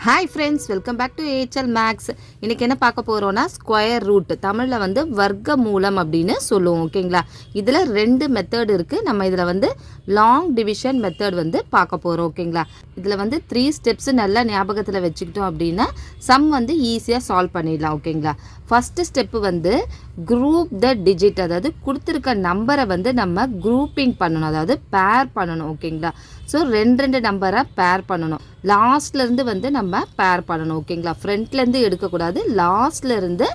Hi friends welcome back to AHL maths இன்றைக்கி என்ன பார்க்க போகிறோன்னா ஸ்கொயர் ரூட் தமிழில் வந்து வர்க்க மூலம் அப்படின்னு சொல்லுவோம் ஓகேங்களா இதில் ரெண்டு மெத்தட் இருக்குது நம்ம இதில் வந்து லாங் டிவிஷன் மெத்தட் வந்து பார்க்க போகிறோம் ஓகேங்களா இதில் வந்து த்ரீ ஸ்டெப்ஸ் நல்லா ஞாபகத்தில் வச்சுக்கிட்டோம் அப்படின்னா சம் வந்து ஈஸியாக சால்வ் பண்ணிடலாம் ஓகேங்களா ஃபஸ்ட்டு ஸ்டெப்பு வந்து குரூப் த டிஜிட் அதாவது கொடுத்துருக்க நம்பரை வந்து நம்ம குரூப்பிங் பண்ணணும் அதாவது பேர் பண்ணணும் ஓகேங்களா ஸோ ரெண்டு ரெண்டு நம்பரை பேர் பண்ணணும். லாஸ்ட்லேருந்து வந்து நம்ம பேர் பண்ணணும் ஓகேங்களா ஃப்ரண்ட்லேருந்து எடுக்கக்கூடாது. லாஸ்ட்லேருந்து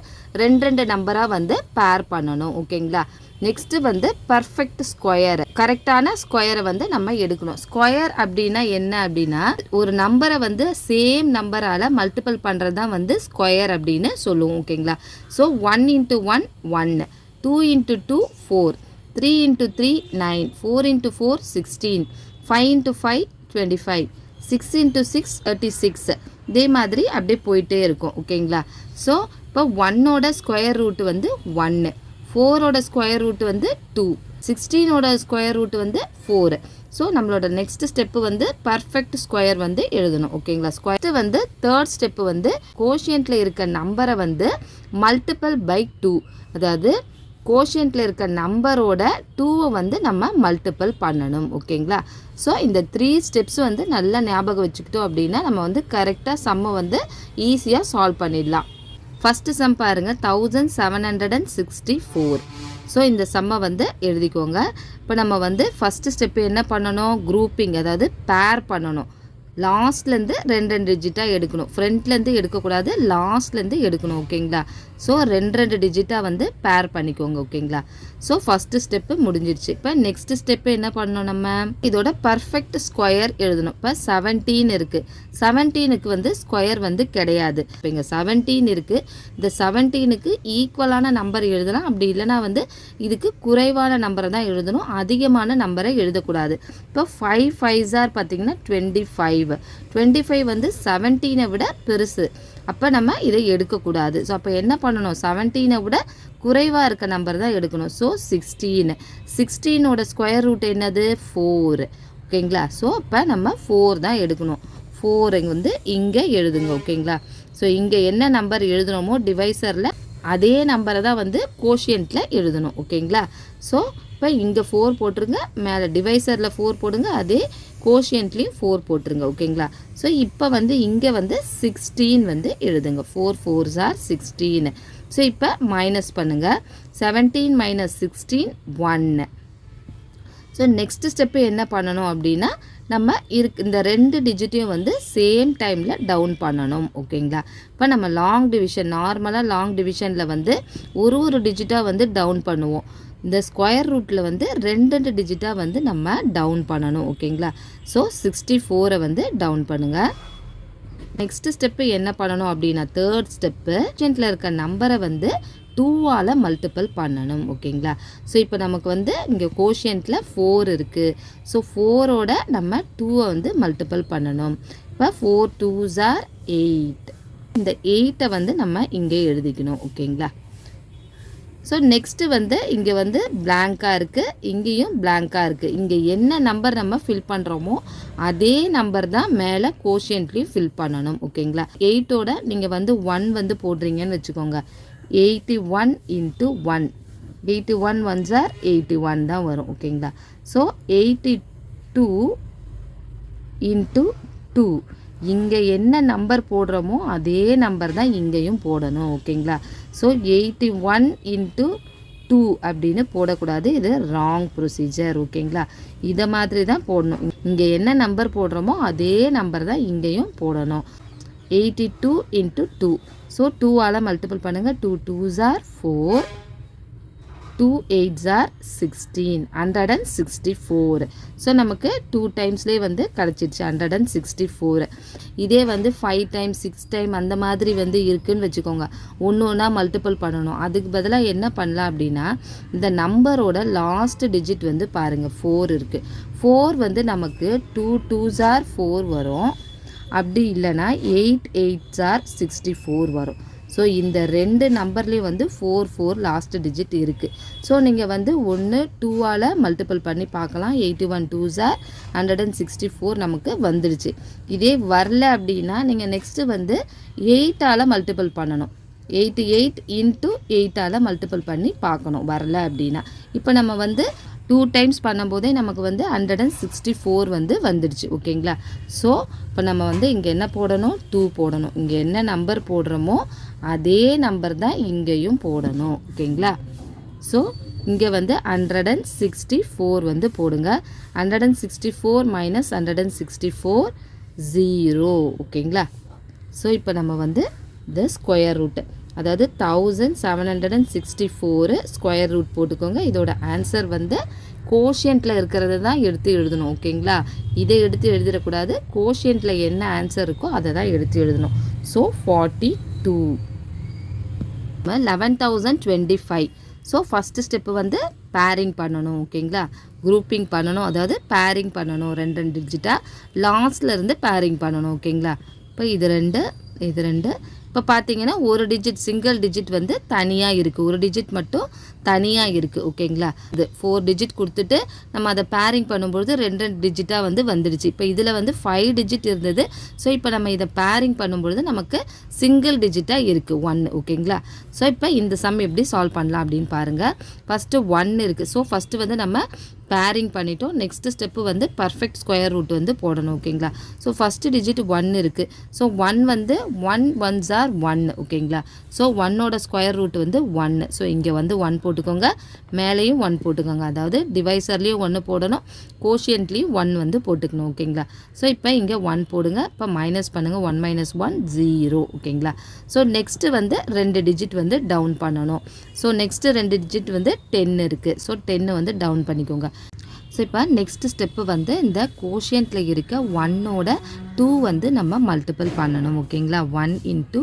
ரெண்டு ரெண்டு நம்பராக வந்து பேர் பண்ணணும் ஓகேங்களா நெக்ஸ்ட்டு வந்து பர்ஃபெக்ட் ஸ்கொயர் கரெக்டான ஸ்கொயரை வந்து நம்ம எடுக்கணும். ஸ்கொயர் அப்படின்னா என்ன அப்படின்னா ஒரு நம்பரை வந்து சேம் நம்பரால் மல்டிபிள் பண்ணுறது தான் வந்து ஸ்கொயர் அப்படின்னு சொல்லுவோம் ஓகேங்களா? ஸோ ஒன் இன்ட்டு ஒன் ஒன்று two into two four three into three nine four into four sixteen five into five twenty five six into six thirty six இதே மாதிரி அப்படியே போயிட்டே இருக்கும் ஓகேங்களா? ஸோ இப்போ ஒன்னோட ஸ்கொயர் ரூட் வந்து ஒன்று ஃபோரோட ஸ்கொயர் ரூட் வந்து டூ. சிக்ஸ்டீனோட ஸ்கொயர் ரூட் வந்து ஃபோர். ஸோ நம்மளோட நெக்ஸ்ட் ஸ்டெப்பு வந்து பர்ஃபெக்ட் ஸ்கொயர் வந்து எழுதணும். ஓகேங்களா? ஸ்கொயர் வந்து தேர்ட் ஸ்டெப்பு வந்து கோஷியன்ட்டில் இருக்க நம்பரை வந்து மல்டிபிள் பை டூ அதாவது கோஷியன்ட்டில் இருக்க நம்பரோட டூவை வந்து நம்ம மல்டிபிள் பண்ணணும். ஓகேங்களா? ஸோ இந்த த்ரீ ஸ்டெப்ஸ் வந்து நல்லா ஞாபகம் வச்சுக்கிட்டோம் அப்படின்னா நம்ம வந்து கரெக்டாக சம்மை வந்து ஈஸியாக சால்வ் பண்ணிடலாம். ஃபஸ்ட்டு சம் பாருங்கள் thousand seven hundred and sixty four so இந்த சம்மை வந்து எழுதிக்கோங்க. இப்போ நம்ம வந்து ஃபஸ்ட்டு ஸ்டெப்பு என்ன பண்ணணும்? குரூப்பிங் அதாவது பேர் பண்ணணும். லாஸ்ட்லேருந்து ரெண்டு ரெண்டு டிஜிட்டாக எடுக்கணும். ஃப்ரண்ட்லேருந்து எடுக்கக்கூடாது லாஸ்ட்லேருந்து எடுக்கணும் ஓகேங்களா ஸோ ரெண்டு ரெண்டு டிஜிட்டாக வந்து பேர் பண்ணிக்கோங்க ஓகேங்களா ஸோ ஃபஸ்ட்டு ஸ்டெப்பு முடிஞ்சிருச்சு. இப்போ நெக்ஸ்ட்டு ஸ்டெப்பு என்ன பண்ணணும் நம்ம? இதோட பர்ஃபெக்ட் ஸ்கொயர் எழுதணும். இப்போ செவன்டீன் இருக்குது செவன்டீனுக்கு வந்து ஸ்கொயர் வந்து கிடையாது. இப்போ இங்கே செவன்டீன் இருக்குது இந்த செவன்டீனுக்கு ஈக்குவலான நம்பர் எழுதலாம் அப்படி இல்லைனா வந்து இதுக்கு குறைவான நம்பரை தான் எழுதணும். அதிகமான நம்பரை எழுதக்கூடாது. இப்போ ஃபைவ் ஃபைவ்ஸார் பார்த்தீங்கன்னா டுவெண்ட்டி ஃபைவ் டுவெண்ட்டி ஃபைவ் வந்து செவன்டீனை விட பெருசு. அப்போ நம்ம இதை எடுக்கக்கூடாது. ஸோ அப்போ என்ன பண்ணணும்? செவன்டீனை விட குறைவாக இருக்க நம்பர் தான் எடுக்கணும். ஸோ சிக்ஸ்டீன் சிக்ஸ்டீனோட ஸ்கொயர் ரூட் என்னது? ஃபோர் ஓகேங்களா? ஸோ அப்போ நம்ம ஃபோர் தான் எடுக்கணும். ஃபோர் வந்து இங்கே எழுதுங்க. ஓகேங்களா? ஸோ இங்கே என்ன நம்பர் எழுதுனோமோ டிவைசரில் அதே நம்பரை தான் வந்து கோஷியன்ட்டில் எழுதணும். ஓகேங்களா? ஸோ இப்போ இங்கே ஃபோர் போட்டுருங்க. மேலே டிவைசரில் ஃபோர் போடுங்க. அதே கோஷியன்ட்லேயும் ஃபோர் போட்டுருங்க. ஓகேங்களா ஸோ இப்போ வந்து இங்கே வந்து சிக்ஸ்டீன் வந்து எழுதுங்க. Four fours are sixteen so இப்போ மைனஸ் பண்ணுங்கள் செவன்டீன் மைனஸ் சிக்ஸ்டீன் ஒன்று ஸோ நெக்ஸ்ட் ஸ்டெப்பு என்ன பண்ணணும் அப்படின்னா நம்ம இருக்கு இந்த ரெண்டு டிஜிட்டையும் வந்து சேம் டைமில் டவுன் பண்ணணும். ஓகேங்களா இப்போ நம்ம லாங் டிவிஷன் நார்மலாக லாங் டிவிஷனில் வந்து ஒரு ஒரு டிஜிட்டாக வந்து டவுன் பண்ணுவோம். இந்த ஸ்கொயர் ரூட்டில் வந்து ரெண்டு ரெண்டு டிஜிட்டாக வந்து நம்ம டவுன் பண்ணணும் ஓகேங்களா? ஸோ சிக்ஸ்டி ஃபோரை வந்து டவுன் பண்ணுங்கள் நெக்ஸ்ட் ஸ்டெப்பு என்ன பண்ணணும் அப்படின்னா தேர்ட் ஸ்டெப்பு கிச்சனில் இருக்க நம்பரை வந்து டூவால் மல்டிப்பிள் பண்ணணும் ஓகேங்களா? ஸோ இப்போ நமக்கு வந்து இங்கே கோஷியன்ட்டில் ஃபோர் இருக்குது ஸோ ஃபோரோட நம்ம டூவை வந்து மல்டிப்பிள் பண்ணணும். இப்போ ஃபோர் டூஸ் ஆர் எயிட் இந்த எயிட்டை வந்து நம்ம இங்கே எழுதிக்கணும் ஓகேங்களா? ஸோ நெக்ஸ்ட்டு வந்து இங்கே வந்து பிளாங்காக இருக்குது இங்கேயும் பிளாங்காக இருக்குது இங்கே என்ன நம்பர் நம்ம ஃபில் பண்ணுறோமோ அதே நம்பர் தான் மேலே கோஷியன்ட்லேயும் ஃபில் பண்ணணும். ஓகேங்களா எயிட்டோட நீங்கள் வந்து ஒன் வந்து போடுறீங்கன்னு வச்சுக்கோங்க. Eighty one into one eighty one one are eighty one தான் வரும். ஓகேங்களா so eighty two into two இங்கே என்ன நம்பர் போடுறோமோ அதே நம்பர் தான் இங்கேயும் போடணும். ஓகேங்களா so eighty one into two அப்படின்னு போடக்கூடாது. இது ராங் ப்ரொசீஜர் ஓகேங்களா? இதை மாதிரி தான் போடணும். இங்கே என்ன நம்பர் போடுறோமோ அதே நம்பர் தான் இங்கேயும் போடணும். Eighty two into two so டூவால் மல்டிபிள் பண்ணுங்கள் two twos are four two eights are sixteen hundred and sixty four so நமக்கு டூ டைம்ஸ்லேயே வந்து கிடச்சிருச்சு ஹண்ட்ரட் அண்ட் சிக்ஸ்டி ஃபோர் இதே வந்து ஃபைவ் டைம் சிக்ஸ் டைம் அந்த மாதிரி வந்து இருக்குதுன்னு வச்சுக்கோங்க. ஒன்று ஒன்றா மல்டிபிள் பண்ணணும். அதுக்கு பதிலாக என்ன பண்ணலாம் அப்படின்னா இந்த நம்பரோட லாஸ்ட் டிஜிட் வந்து பாருங்கள் ஃபோர் இருக்குது ஃபோர் வந்து நமக்கு டூ டூஸ் ஆர் ஃபோர் வரும். அப்படி இல்லைன்னா eight eights are sixty four வரும். ஸோ இந்த ரெண்டு நம்பர்லேயும் வந்து ஃபோர் ஃபோர் லாஸ்ட் டிஜிட் இருக்குது ஸோ நீங்கள் வந்து ஒன்று டூவால் மல்டிபிள் பண்ணி பார்க்கலாம். Eighty one two are hundred and sixty four நமக்கு வந்துடுச்சு இதே வரல அப்படின்னா நீங்கள் நெக்ஸ்ட்டு வந்து எயிட்டால் மல்டிபிள் பண்ணணும். எயிட்டி எயிட் இன்ட்டு எயிட்டால் மல்டிபிள் பண்ணி பார்க்கணும். வரல அப்படின்னா. இப்போ நம்ம வந்து டூ டைம்ஸ் பண்ணும்போதே நமக்கு வந்து ஹண்ட்ரட் அண்ட் சிக்ஸ்டி ஃபோர் வந்து வந்துடுச்சு ஓகேங்களா? ஸோ இப்போ நம்ம வந்து இங்கே என்ன போடணும்? டூ போடணும். இங்கே என்ன நம்பர் போடுறோமோ அதே நம்பர் தான் இங்கேயும் போடணும் ஓகேங்களா? ஸோ இங்கே வந்து ஹண்ட்ரட் அண்ட் சிக்ஸ்டி ஃபோர் வந்து போடுங்க. Hundred and sixty four minus hundred and sixty four zero ஓகேங்களா? ஸோ இப்போ நம்ம வந்து இந்த ஸ்கொயர் ரூட்டு அதாவது thousand seven hundred and sixty four square root போட்டுக்கோங்க. இதோட ஆன்சர் வந்து கோஷியண்ட்டில் இருக்கிறத தான் எடுத்து எழுதணும் ஓகேங்களா? இதை எடுத்து எழுதிடக்கூடாது. கோஷியண்ட்டில் என்ன ஆன்சர் இருக்கோ அதை தான் எடுத்து எழுதணும். So forty two eleven thousand twenty five so first step வந்து பேரிங் பண்ணணும் ஓகேங்களா? குரூப்பிங் பண்ணணும் அதாவது பேரிங் பண்ணணும் ரெண்டு ரெண்டு டிஜிட்டாக லாஸ்ட்லேருந்து பேரிங் பண்ணணும் ஓகேங்களா? இப்போ இது ரெண்டு இது ரெண்டு இப்போ பார்த்தீங்கன்னா ஒரு டிஜிட் சிங்கிள் டிஜிட் வந்து தனியாக இருக்குது ஒரு டிஜிட் மட்டும் தனியாக இருக்குது ஓகேங்களா இது ஃபோர் டிஜிட் கொடுத்துட்டு நம்ம அதை பேரிங் பண்ணும்பொழுது ரெண்டு ரெண்டு டிஜிட்டாக வந்து வந்துடுச்சு. இப்போ இதில் வந்து ஃபைவ் டிஜிட் இருந்தது. ஸோ இப்போ நம்ம இதை பேரிங் பண்ணும்பொழுது நமக்கு சிங்கிள் டிஜிட்டாக இருக்குது ஒன் ஓகேங்களா ஸோ இப்போ இந்த சம் எப்படி சால்வ் பண்ணலாம் அப்படின்னு பாருங்கள் ஃபஸ்ட்டு ஒன் இருக்குது ஸோ ஃபஸ்ட்டு வந்து நம்ம பேரிங் பண்ணிட்டோம். நெக்ஸ்ட் ஸ்டெப்பு வந்து பர்ஃபெக்ட் ஸ்கொயர் ரூட் வந்து போடணும் ஓகேங்களா? ஸோ ஃபஸ்ட்டு டிஜிட் ஒன் இருக்குது ஸோ ஒன் வந்து ஒன் ஒன்ஸ் ஆர் ஒன் ஓகேங்களா? ஸோ ஒன்னோட ஸ்கொயர் ரூட் வந்து ஒன்று ஸோ இங்கே வந்து ஒன் போட்டுக்கோங்க. மேலேயும் ஒன் போட்டுக்கோங்க. அதாவது டிவைசர்லேயும் ஒன்று போடணும். கோஷியன்ட்லேயும் ஒன் வந்து போட்டுக்கணும் ஓகேங்களா? ஸோ இப்போ இங்கே ஒன் போடுங்க. இப்போ மைனஸ் பண்ணுங்கள் ஒன் மைனஸ் ஒன் ஜீரோ ஓகேங்களா? ஸோ நெக்ஸ்ட்டு வந்து ரெண்டு டிஜிட் வந்து டவுன் பண்ணணும். ஸோ நெக்ஸ்ட்டு ரெண்டு டிஜிட் வந்து டென் இருக்குது ஸோ டென்னு வந்து டவுன் பண்ணிக்கோங்க. ஸோ இப்போ நெக்ஸ்ட் ஸ்டெப்பு வந்து இந்த கோஷியன்ட்டில் இருக்க ஒன்னோட டூ வந்து நம்ம மல்டிபிள் பண்ணணும். ஓகேங்களா one into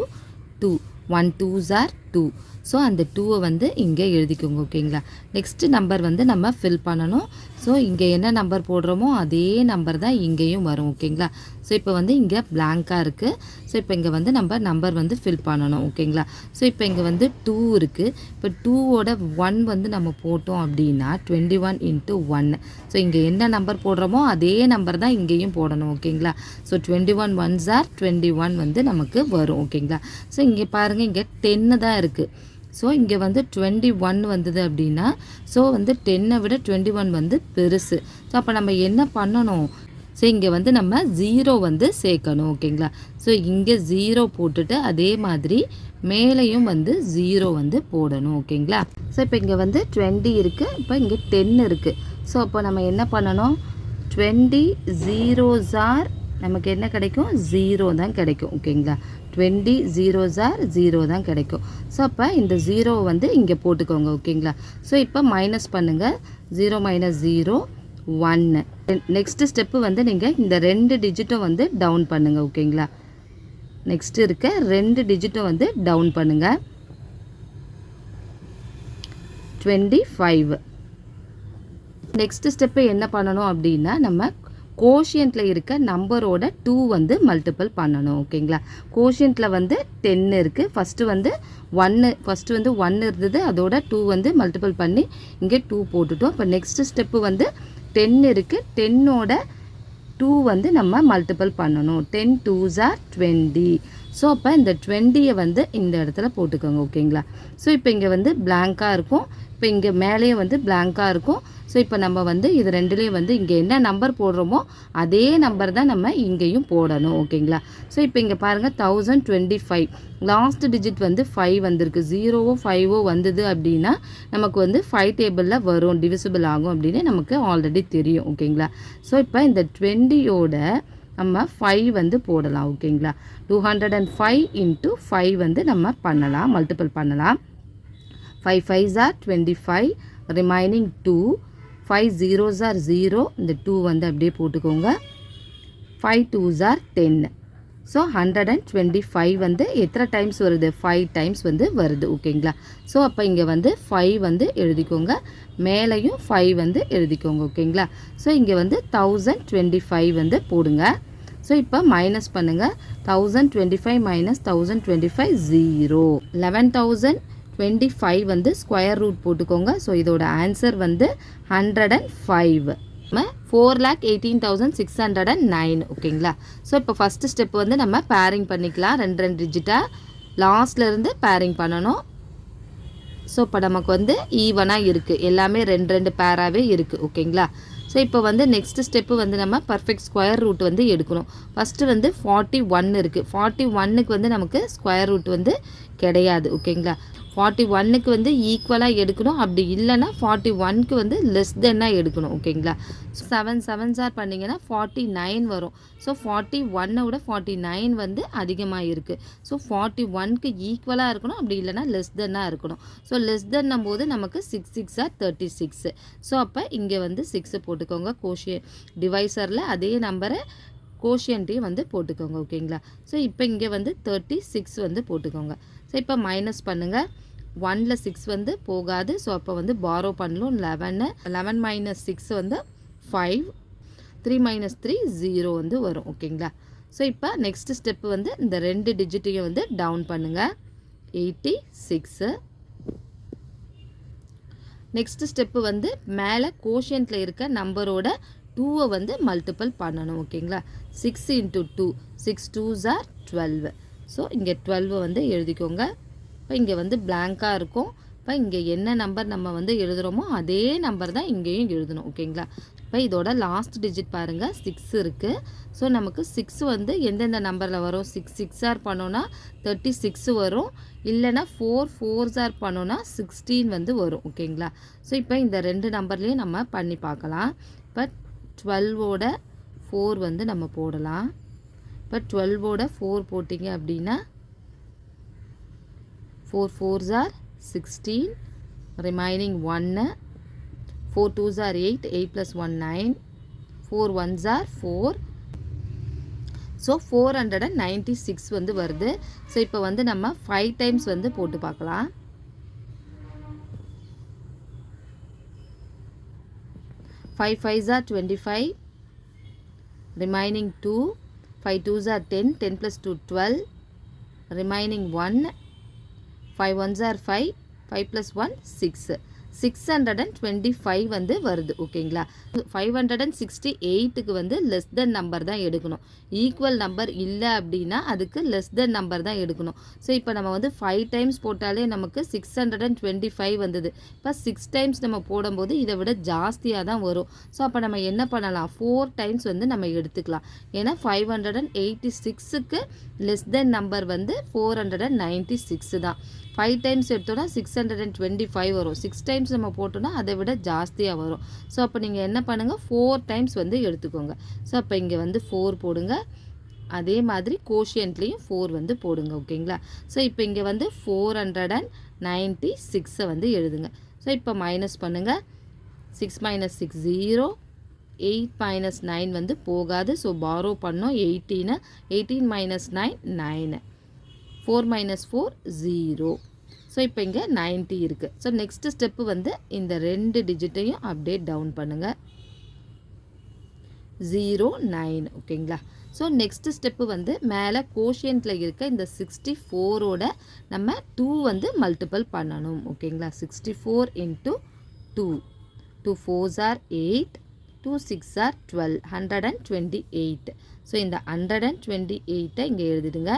two one two are two so அந்த டூவை வந்து இங்கே எழுதிக்கோங்க ஓகேங்களா? நெக்ஸ்ட் நம்பர் வந்து நம்ம ஃபில் பண்ணணும். ஸோ இங்கே என்ன நம்பர் போடுறோமோ அதே நம்பர் தான் இங்கேயும் வரும் ஓகேங்களா? ஸோ இப்போ வந்து இங்கே பிளாங்காக இருக்குது ஸோ இப்போ இங்கே வந்து நம்ம நம்பர் வந்து ஃபில் பண்ணணும் ஓகேங்களா? ஸோ இப்போ இங்கே வந்து டூ இருக்குது இப்போ டூவோட ஒன் வந்து நம்ம போட்டோம் அப்படின்னா twenty one into one so இங்கே என்ன நம்பர் போடுறோமோ அதே நம்பர் தான் இங்கேயும் போடணும் ஓகேங்களா? So twenty one ones are twenty one வந்து நமக்கு வரும் ஓகேங்களா? ஸோ இங்கே பாருங்கள் இங்கே டென்னு தான் இருக்குது ஸோ இங்கே வந்து டுவெண்ட்டி ஒன் வந்தது அப்படின்னா ஸோ வந்து டென்னை விட டுவெண்ட்டி ஒன் வந்து பெருசு. ஸோ அப்போ நம்ம என்ன பண்ணணும்? ஸோ இங்கே வந்து நம்ம ஜீரோ வந்து சேர்க்கணும் ஓகேங்களா? ஸோ இங்கே ஜீரோ போட்டுட்டு அதே மாதிரி மேலேயும் வந்து ஜீரோ வந்து போடணும் ஓகேங்களா? ஸோ இப்போ இங்கே வந்து டுவெண்ட்டி இருக்குது இப்போ இங்கே டென் இருக்குது ஸோ அப்போ நம்ம என்ன பண்ணணும்? டுவெண்ட்டி ஜீரோஸ் ஆர் நமக்கு என்ன கிடைக்கும்? ஜீரோ தான் கிடைக்கும் ஓகேங்களா? டுவெண்ட்டி ஜீரோஸ் ஆர் ஜீரோ தான் கிடைக்கும். ஸோ அப்போ இந்த ஜீரோ வந்து இங்கே போட்டுக்கோங்க ஓகேங்களா? ஸோ இப்போ மைனஸ் பண்ணுங்கள் ஜீரோ மைனஸ் ஜீரோ ஒன்று நெக்ஸ்ட்டு ஸ்டெப்பு வந்து நீங்கள் இந்த ரெண்டு டிஜிட்டும் வந்து டவுன் பண்ணுங்கள் ஓகேங்களா? நெக்ஸ்ட்டு இருக்க ரெண்டு டிஜிட்டும் வந்து டவுன் பண்ணுங்கள் டுவெண்ட்டி ஃபைவ் நெக்ஸ்ட் ஸ்டெப்பு என்ன பண்ணணும் அப்படின்னா நம்ம கோஷியண்ட்டில் இருக்க நம்பரோட டூ வந்து மல்டிபிள் பண்ணணும் ஓகேங்களா கோஷியண்ட்டில் வந்து டென் இருக்குது ஃபஸ்ட்டு வந்து ஒன்று ஃபஸ்ட்டு வந்து ஒன்று இருந்தது. அதோட டூ வந்து மல்டிபிள் பண்ணி இங்கே டூ போட்டுட்டோம். இப்போ நெக்ஸ்ட்டு ஸ்டெப்பு வந்து டென் இருக்குது டென்னோட டூ வந்து நம்ம மல்டிபிள் பண்ணணும். Ten twos are twenty so அப்போ இந்த டுவெண்ட்டியை வந்து இந்த இடத்துல போட்டுக்கோங்க ஓகேங்களா ஸோ இப்போ இங்கே வந்து பிளாங்காக இருக்கும். இப்போ இங்கே மேலேயும் வந்து பிளாங்காக இருக்கும். ஸோ இப்போ நம்ம வந்து இது ரெண்டுலேயும் வந்து இங்கே என்ன நம்பர் போடுறோமோ அதே நம்பர் தான் நம்ம இங்கேயும் போடணும் ஓகேங்களா? ஸோ இப்போ இங்கே பாருங்கள் thousand twenty five last digit வந்து ஃபைவ் வந்திருக்கு. ஜீரோவோ ஃபைவோ வந்தது அப்படின்னா நமக்கு வந்து ஃபைவ் டேபிளில் வரும் டிவிசிபிள் ஆகும் அப்படின்னு நமக்கு ஆல்ரெடி தெரியும் ஓகேங்களா? ஸோ இப்போ இந்த டுவெண்ட்டியோட நம்ம ஃபைவ் வந்து போடலாம் ஓகேங்களா? Two hundred and five into five வந்து நம்ம பண்ணலாம் மல்டிபிள் பண்ணலாம். Five fives are twenty five remaining two five zeros are zero இந்த டூ வந்து அப்படியே போட்டுக்கோங்க. Five twos are ten so hundred and twenty five வந்து எத்தனை டைம்ஸ் வருது? ஃபைவ் டைம்ஸ் வந்து வருது. ஓகேங்களா ஸோ அப்போ இங்கே வந்து ஃபைவ் வந்து எழுதிக்கோங்க. மேலேயும் ஃபைவ் வந்து எழுதிக்கோங்க. ஓகேங்களா ஸோ இங்கே வந்து தௌசண்ட் டுவெண்ட்டி ஃபைவ் வந்து போடுங்க. ஸோ இப்போ மைனஸ் பண்ணுங்கள் thousand twenty five minus thousand twenty five zero eleven thousand twenty five வந்து ஸ்கொயர் ரூட் போட்டுக்கோங்க. ஸோ இதோட ஆன்சர் வந்து ஹண்ட்ரட் அண்ட் ஃபைவ் நம்ம four lakh eighteen thousand six hundred and nine ஓகேங்களா ஸோ இப்போ ஃபஸ்ட்டு ஸ்டெப் வந்து நம்ம பேரிங் பண்ணிக்கலாம். ரெண்டு ரெண்டு டிஜிட்டாக லாஸ்ட்லேருந்து பேரிங் பண்ணணும். ஸோ இப்போ நமக்கு வந்து ஈவனாக இருக்குது எல்லாமே ரெண்டு ரெண்டு பேராகவே இருக்குது ஓகேங்களா ஸோ இப்போ வந்து நெக்ஸ்ட் ஸ்டெப்பு வந்து நம்ம பர்ஃபெக்ட் ஸ்கொயர் ரூட் வந்து எடுக்கணும். ஃபஸ்ட்டு வந்து ஃபார்ட்டி ஒன் இருக்குது ஃபார்ட்டி ஒன்னுக்கு வந்து நமக்கு ஸ்கொயர் ரூட் வந்து கிடையாது ஓகேங்களா ஃபார்ட்டி ஒன்னுக்கு வந்து ஈக்குவலாக எடுக்கணும். அப்படி இல்லைன்னா ஃபார்ட்டி ஒன்க்கு வந்து லெஸ் தென்னாக எடுக்கணும். ஓகேங்களா ஸோ செவன் செவன் சார் பண்ணிங்கன்னா ஃபார்ட்டி நைன் வரும். ஸோ ஃபார்ட்டி ஒன்னை விட ஃபார்ட்டி நைன் வந்து அதிகமாக இருக்குது ஸோ ஃபார்ட்டி ஒன்க்கு ஈக்குவலாக இருக்கணும். அப்படி இல்லைனா லெஸ் தென்னாக இருக்கணும். ஸோ லெஸ் தென்னும் போது நமக்கு six six are thirty six so அப்போ இங்கே வந்து சிக்ஸு போட்டுக்கோங்க. கோஷியன் டிவைசரில் அதே நம்பரை கோஷியன்ட்டையும் வந்து போட்டுக்கோங்க. ஓகேங்களா ஸோ இப்போ இங்கே வந்து தேர்ட்டி சிக்ஸ் வந்து போட்டுக்கோங்க. ஸோ இப்போ மைனஸ் பண்ணுங்கள் ஒனில் சிக்ஸ் வந்து போகாது. ஸோ அப்போ வந்து பாரோ பண்ணலும் லெவனு லெவன் மைனஸ் சிக்ஸ் வந்து five three minus three zero வந்து வரும். ஓகேங்களா ஸோ இப்போ நெக்ஸ்ட் ஸ்டெப்பு வந்து இந்த ரெண்டு டிஜிட்டையும் வந்து டவுன் பண்ணுங்கள் எயிட்டி சிக்ஸு நெக்ஸ்ட் ஸ்டெப்பு வந்து மேலே கோஷியன்ட்டில் இருக்க நம்பரோட டூவை வந்து மல்டிப்பிள் பண்ணணும். ஓகேங்களா six into two six twos are twelve so இங்கே டுவெல்வை வந்து எழுதிக்கோங்க. இப்போ இங்கே வந்து பிளாங்காக இருக்கும். இப்போ இங்கே என்ன நம்பர் நம்ம வந்து எழுதுகிறோமோ அதே நம்பர் தான் இங்கேயும் எழுதணும். ஓகேங்களா? இப்போ இதோட லாஸ்ட் டிஜிட் பாருங்கள் சிக்ஸ் இருக்குது ஸோ நமக்கு சிக்ஸ் வந்து எந்தெந்த நம்பரில் வரும்? சிக்ஸ் சிக்ஸ் ஆர் பண்ணோன்னா தேர்ட்டி சிக்ஸ் வரும். இல்லைனா ஃபோர் ஃபோர் ஆர் பண்ணோன்னா சிக்ஸ்டீன் வந்து வரும். ஓகேங்களா? ஸோ இப்போ இந்த ரெண்டு நம்பர்லேயும் நம்ம பண்ணி பார்க்கலாம். இப்போ டுவெல்வோட ஃபோர் வந்து நம்ம போடலாம். இப்போ டுவெல்வோட ஃபோர் போட்டிங்க அப்படின்னா four fours are sixteen remaining ஒன்று four twos are eight eight plus one nine four ones are four so four hundred and ninety six வந்து வருது. ஸோ இப்போ வந்து நம்ம ஃபைவ் டைம்ஸ் வந்து போட்டு பார்க்கலாம். Five fives are twenty five remaining two 5 2s are 10, 10 plus 2 12, remaining 1, 5 1s are 5, 5 plus 1 6. Six hundred and twenty five வந்து வருது ஓகேங்களா? ஃபைவ் ஹண்ட்ரட் அண்ட் சிக்ஸ்டி எயிட்டுக்கு வந்து லெஸ் தென் நம்பர் தான் எடுக்கணும். ஈக்குவல் நம்பர் இல்லை அப்படின்னா அதுக்கு லெஸ் தென் நம்பர் தான் எடுக்கணும். ஸோ இப்போ நம்ம வந்து ஃபைவ் டைம்ஸ் போட்டாலே நமக்கு six hundred and twenty five வந்தது. இப்போ சிக்ஸ் டைம்ஸ் நம்ம போடும்போது இதை விட ஜாஸ்தியாக தான் வரும். ஸோ அப்போ நம்ம என்ன பண்ணலாம்? ஃபோர் டைம்ஸ் வந்து நம்ம எடுத்துக்கலாம். ஏன்னா ஃபைவ் ஹண்ட்ரட் அண்ட் எயிட்டி சிக்ஸுக்கு லெஸ் தென் நம்பர் வந்து four hundred and ninety six தான். ஃபைவ் டைம்ஸ் எடுத்தோன்னா six hundred and twenty five வரும். சிக்ஸ் டைம்ஸ் நம்ம போட்டோன்னா அதை விட ஜாஸ்தியாக வரும். ஸோ அப்போ நீங்கள் என்ன பண்ணுங்கள் ஃபோர் டைம்ஸ் வந்து எடுத்துக்கோங்க. ஸோ அப்போ இங்கே வந்து ஃபோர் போடுங்க. அதே மாதிரி கோஷியன்ட்லேயும் ஃபோர் வந்து போடுங்க ஓகேங்களா? ஸோ இப்போ இங்கே வந்து ஃபோர் ஹண்ட்ரட் அண்ட் நைன்ட்டி சிக்ஸை வந்து எழுதுங்க. ஸோ இப்போ மைனஸ் பண்ணுங்கள் six minus six zero eight minus nine வந்து போகாது. ஸோ பாரோ பண்ணோம். Eighteen eighteen minus nine nine four minus four zero so இப்போ இங்கே நைன்ட்டி இருக்குது ஸோ நெக்ஸ்ட் ஸ்டெப்பு வந்து இந்த ரெண்டு டிஜிட்டையும் அப்படியே டவுன் பண்ணுங்கள் ஜீரோ நைன் ஓகேங்களா ஸோ நெக்ஸ்ட் ஸ்டெப்பு வந்து மேலே கோஷியன்ட்டில் இருக்க இந்த சிக்ஸ்டி ஃபோரோட நம்ம டூ வந்து மல்டிபிள் பண்ணணும் ஓகேங்களா sixty four into two two fours are eight two six are twelve hundred and twenty eight so இந்த ஹண்ட்ரட் அண்ட் டுவெண்ட்டி எயிட்டை இங்கே எழுதிடுங்க.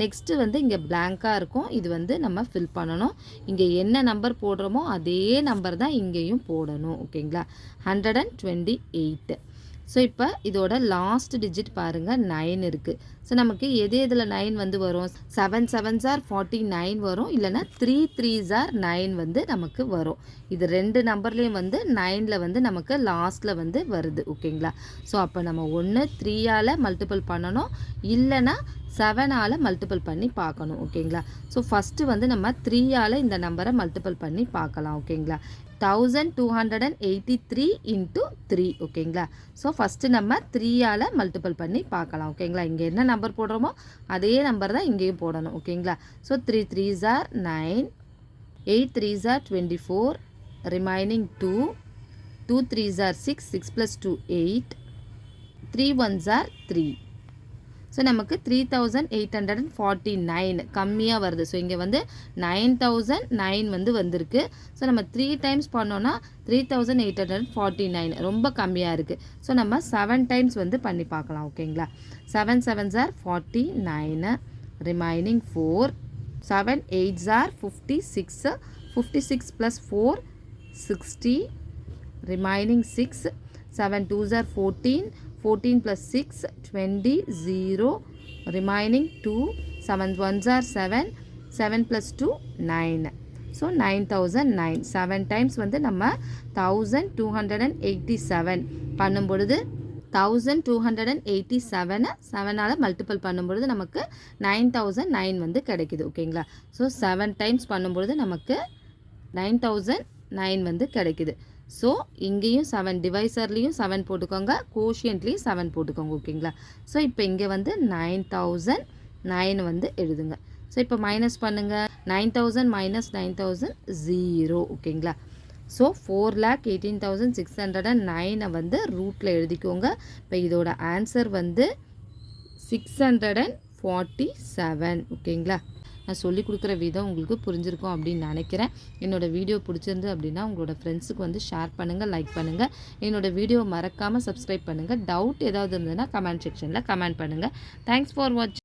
நெக்ஸ்ட்டு வந்து இங்கே பிளாங்காக இருக்கும். இது வந்து நம்ம ஃபில் பண்ணணும். இங்கே என்ன நம்பர் போடுறோமோ அதே நம்பர் தான் இங்கேயும் போடணும். ஓகேங்களா hundred and twenty eight so இப்போ இதோட லாஸ்ட் டிஜிட் பாருங்கள் நைன் இருக்குது ஸோ நமக்கு எது எதில் நைன் வந்து வரும்? Seven seven or forty nine வரும். இல்லைனா த்ரீ த்ரீ ஆர் நைன் வந்து நமக்கு வரும். இது ரெண்டு நம்பர்லேயும் வந்து நைனில் வந்து நமக்கு லாஸ்ட்டில் வந்து வருது. ஓகேங்களா ஸோ அப்போ நம்ம ஒன்று த்ரீயால் மல்டிபிள் பண்ணணும். இல்லைனா செவனால் மல்டிபிள் பண்ணி பார்க்கணும். ஓகேங்களா ஸோ ஃபஸ்ட்டு வந்து நம்ம த்ரீயால் இந்த நம்பரை மல்டிபிள் பண்ணி பார்க்கலாம். ஓகேங்களா thousand two hundred and eighty three into three ஓகேங்களா ஸோ ஃபஸ்ட்டு நம்ம த்ரீயால் மல்டிபிள் பண்ணி பார்க்கலாம் ஓகேங்களா இங்கே என்ன நம்பர் போடுறோமோ அதே நம்பர் தான் இங்கேயும் போடணும் ஓகேங்களா so three three are nine eight three are twenty four remaining two two three are six six plus two eight three one are three so நமக்கு three thousand eight hundred and forty nine கம்மியாக வருது. So இங்கே வந்து nine thousand nine வந்து வந்திருக்கு. So நம்ம three times பண்ணோன்னா three thousand eight hundred forty nine ரொம்ப கம்மியாக இருக்குது ஸோ நம்ம செவன் டைம்ஸ் வந்து பண்ணி பார்க்கலாம் ஓகேங்களா seven sevens or forty nine remaining four seven eights or fifty six fifty six plus four sixty remaining 6 7 2s are 14 14 plus 6 20 0 remaining 2 7 1s are 7 7 plus 2 9 so nine thousand nine seven times வந்து நம்ம thousand two hundred and eighty seven பண்ணும் பொழுது thousand two hundred and eighty செவனை செவனால் multiple பண்ணும்பொழுது நமக்கு nine thousand nine வந்து கிடைக்குது ஓகேங்களா ஸோ செவன் டைம்ஸ் பண்ணும்பொழுது நமக்கு நைன் தௌசண்ட் நைன் வந்து கிடைக்குது. ஸோ இங்கேயும் செவன் டிவைசர்லேயும் செவன் போட்டுக்கோங்க. கோஷியன்ட்லேயும் செவன் போட்டுக்கோங்க ஓகேங்களா ஸோ இப்போ இங்கே வந்து நைன் தௌசண்ட் நைன் வந்து எழுதுங்க. ஸோ இப்போ மைனஸ் பண்ணுங்கள் nine thousand minus nine thousand zero ஓகேங்களா so four lakh eighteen thousand six hundred and நைனை வந்து ரூட்டில் எழுதிக்கோங்க. இப்போ இதோட ஆன்சர் வந்து six hundred and forty seven ஓகேங்களா நான் சொல்லி கொடுக்குற விதம் உங்களுக்கு புரிஞ்சிருக்கும் அப்படின்னு நினைக்கிறேன். என்னோட வீடியோ பிடிச்சிருந்து அப்படின்னா உங்களோட ஃப்ரெண்ட்ஸுக்கு வந்து ஷேர் பண்ணுங்கள் லைக் பண்ணுங்கள் என்னோட வீடியோ மறக்காமல் சப்ஸ்கிரைப் பண்ணுங்கள் டவுட் ஏதாவது இருந்ததுன்னா கமெண்ட் செக்ஷனில் கமெண்ட் பண்ணுங்கள் தேங்க்ஸ் ஃபார் வாட்சிங்